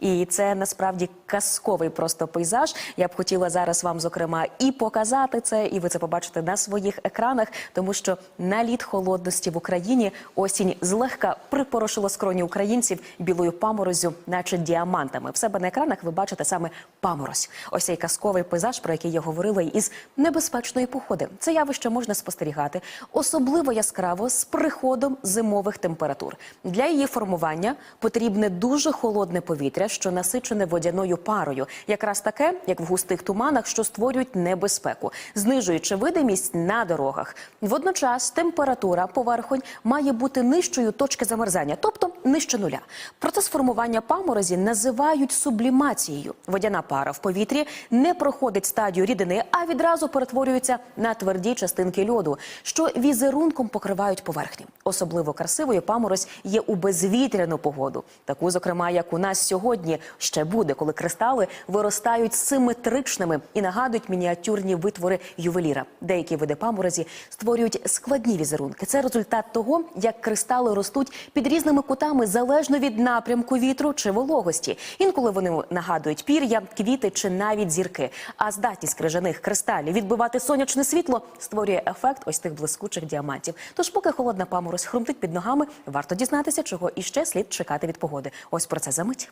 І це насправді казковий просто пейзаж. Я б хотіла зараз вам, зокрема, і показати це, і ви це побачите на своїх екранах, тому що наліт холодності в Україні осінь злегка припорошила скроні українців білою паморозю, наче діамантами. В себе на екранах ви бачите саме паморозь. Ось цей казковий пейзаж, про який я говорила, із небезпечної походи. Це явище можна спостерігати особливо яскраво з приходом зимових температур. Для її формування потрібне дуже холодне повітря, що насичене водяною парою, якраз таке, як в густих туманах, що створюють небезпеку, знижуючи видимість на дорогах. Водночас температура поверхонь має бути нижчою точки замерзання, тобто нижче нуля. Процес формування паморозі називають сублімацією. Водяна пара в повітрі не проходить стадію рідини, а відразу перетворюється на тверді частинки льоду, що візерунком покривають поверхню. Особливо красивою паморозь є у безвітряну погоду, таку, зокрема, як у нас сьогодні ще буде, коли кристали виростають симетричними і нагадують мініатюрні витвори ювеліра. Деякі види паморозі створюють складні візерунки. Це результат того, як кристали ростуть під різними кутами залежно від напрямку вітру чи вологості. Інколи вони нагадують пір'я, квіти чи навіть зірки. А здатність крижаних кристалів відбивати сонячне світло створює ефект ось тих блискучих діамантів. Тож, поки холодна паморозь хрумтить під ногами, варто дізнатися, чого іще слід чекати від погоди. Ось про це за мить.